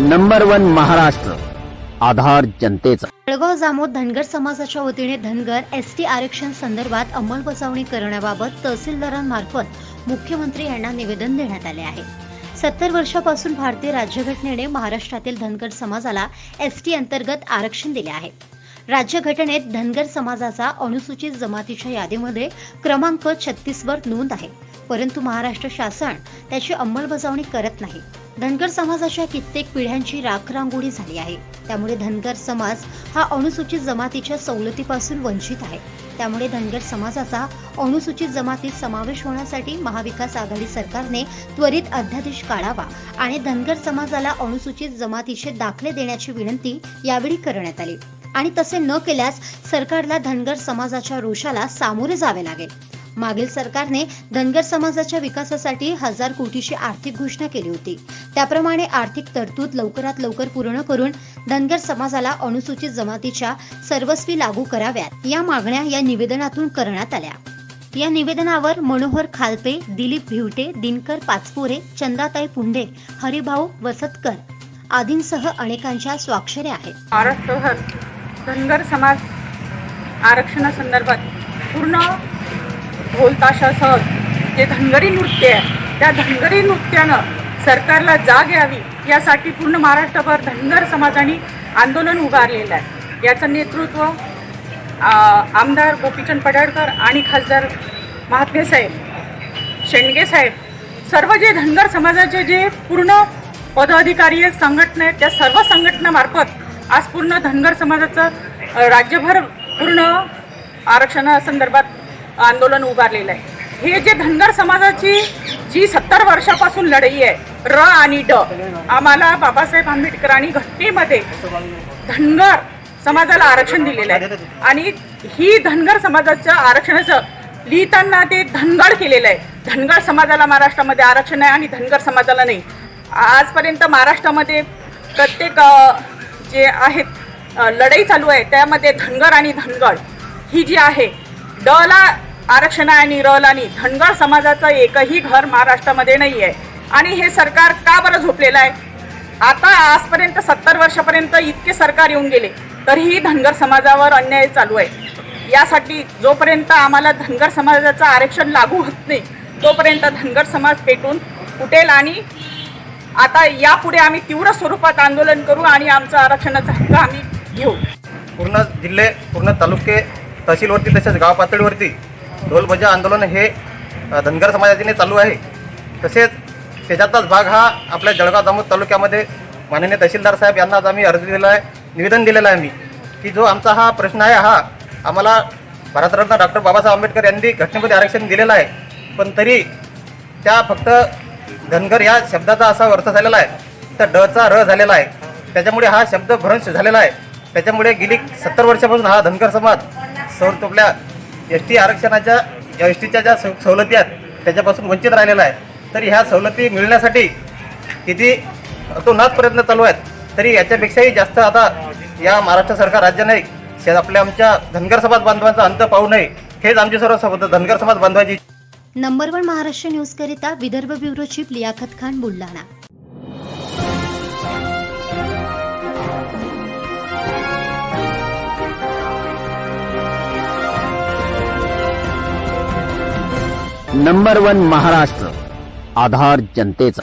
Number one Maharashtra आधार जनतेचा. जळगाव जामोद धनगर समाजाच्या वतीने धनगर एस टी आरक्षण संदर्भात अंमलबजावणी करण्याबाबत तहसीलदारांमार्फत मुख्यमंत्री यांना निवेदन देण्यात आले आहे. सत्तर वर्षापासून भारतीय राज्यघटनेने महाराष्ट्रातील धनगर समाजाला एस टी अंतर्गत आरक्षण दिले आहे. राज्यघटनेत धनगर समाजाचा अनुसूचित जमातीच्या यादीमध्ये क्रमांक छत्तीस वर नोंद आहे. परंतु महाराष्ट्र शासन त्याची अंमलबजावणी करत नाही. धनगर समाजाच्या कित्येक पिढ्यांची राखरांगोळी झाली आहे. त्यामुळे धनगर समाज हा अनुसूचित जमातीच्या सवलतीपासून वंचित आहे. त्यामुळे धनगर समाजाचा अनुसूचित जमातीत समावेश होण्यासाठी महाविकास आघाडी सरकारने त्वरित अध्यादेश काढावा आणि धनगर समाजाला अनुसूचित जमातीचे दाखले देण्याची विनंती यावेळी करण्यात आली. आणि तसे न केल्यास सरकारला धनगर समाजाच्या रोषाला सामोरे जावे लागेल. मागील सरकारने धनगर समाजाच्या विकासासाठी हजार कोटीची आर्थिक घोषणा केली होती. त्याप्रमाणे आर्थिक तरतूद लवकरात लवकर पूर्ण करून धनगर समाजाला अनुसूचित जमातीच्या सर्वस्वी लागू कराव्यात या मागण्या या निवेदनातून करण्यात आल्या. या निवेदनावर मनोहर खालपे दिलीप भिवटे दिनकर पाचपोरे चंदाताई पुंडे हरिभाऊ वसतकर आदींसह अनेकांच्या स्वाक्षऱ्या आहेत. महाराष्ट्रभर धनगर समाज आरक्षणासंदर्भात पूर्ण ढोलताशासह जे धनगरी नृत्य आहे त्या धनगरी नृत्यानं सरकारला जाग यावी यासाठी पूर्ण महाराष्ट्रभर धनगर समाजाने आंदोलन उभारलेलं आहे. याचं नेतृत्व आमदार गोपीचंद पडळकर आणि खासदार महात्मे साहेब शेंडगे साहेब सर्व जे धनगर समाजाचे जे पूर्ण पदाधिकारी आहेत संघटना आहेत त्या सर्व संघटनामार्फत आज पूर्ण धनगर समाजाचं राज्यभर पूर्ण आरक्षणासंदर्भात आंदोलन उभारलेलं आहे. हे जे धनगर समाजाची जी सत्तर वर्षापासून लढाई आहे र आणि ड आम्हाला बाबासाहेब आंबेडकरांनी घटनेमध्ये धनगर समाजाला आरक्षण दिलेलं आहे. आणि ही धनगर समाजाचं आरक्षणाचं लिहिताना ते धनगड केलेलं आहे. धनगर समाजाला महाराष्ट्रामध्ये आरक्षण आहे आणि धनगर समाजाला नाही. आजपर्यंत महाराष्ट्रामध्ये प्रत्येक जे आहेत लढाई चालू आहे त्यामध्ये धनगर आणि धनगड ही जी आहे डला आरक्षण आहे आणि रला आणि धनगर समाजाचं एकही घर महाराष्ट्रामध्ये नाही आहे आणि हे सरकार का बरं झोपलेलं आहे? आता आजपर्यंत सत्तर वर्षापर्यंत इतके सरकार येऊन गेले तरीही धनगर समाजावर अन्याय चालू आहे. यासाठी जोपर्यंत आम्हाला धनगर समाजाचं आरक्षण लागू होत नाही तोपर्यंत धनगर समाज पेटून उठेल आणि आता यापुढे आम्ही तीव्र स्वरूपात आंदोलन करू आणि आमचं आरक्षणाचा हक्क आम्ही घेऊ. पूर्ण जिल्हे पूर्ण तालुके तहसीलवरती तसेच गाव पातळीवरती ढोलबजा आंदोलन हे धनगर समाजाने चालू आहे. तसेच त्याच्यातच भाग हा आपल्या जळगाव जामोद तालुक्यामध्ये माननीय तहसीलदार साहेब यांना आज आम्ही अर्ज दिलेला आहे निवेदन दिलेलं आहे मी की जो आमचा हा प्रश्न आहे हा आम्हाला भारतरत्न डॉक्टर बाबासाहेब आंबेडकर यांनी घटनेमध्ये आरक्षण दिलेलं आहे. पण तरी त्या फक्त धनगर या शब्दाचा असा अर्थ झालेला आहे तर डचा र झालेला आहे. त्याच्यामुळे हा शब्द भ्रंश झालेला आहे. त्याच्यामुळे गेली सत्तर वर्षापासून हा धनगर समाज सौर तुपल्या एस टी आरक्षणाच्या एस टीच्या ज्या सवलती आहेत त्याच्यापासून वंचित राहिलेला आहे. तरी ह्या सवलती मिळण्यासाठी किती अतोनात प्रयत्न चालू आहेत तरी याच्यापेक्षाही जास्त आता या महाराष्ट्र सरकार राज्याने शे- आपल्या आमच्या धनगर समाज बांधवांचा अंत पाहू नये हेच आमची सर्व सम- धनगर समाज बांधवांची नंबर वन महाराष्ट्र न्यूज करिता Vidarbha bureau chief Liyaqat Khan Buldhana. Number one Maharashtra आधार जनतेचा.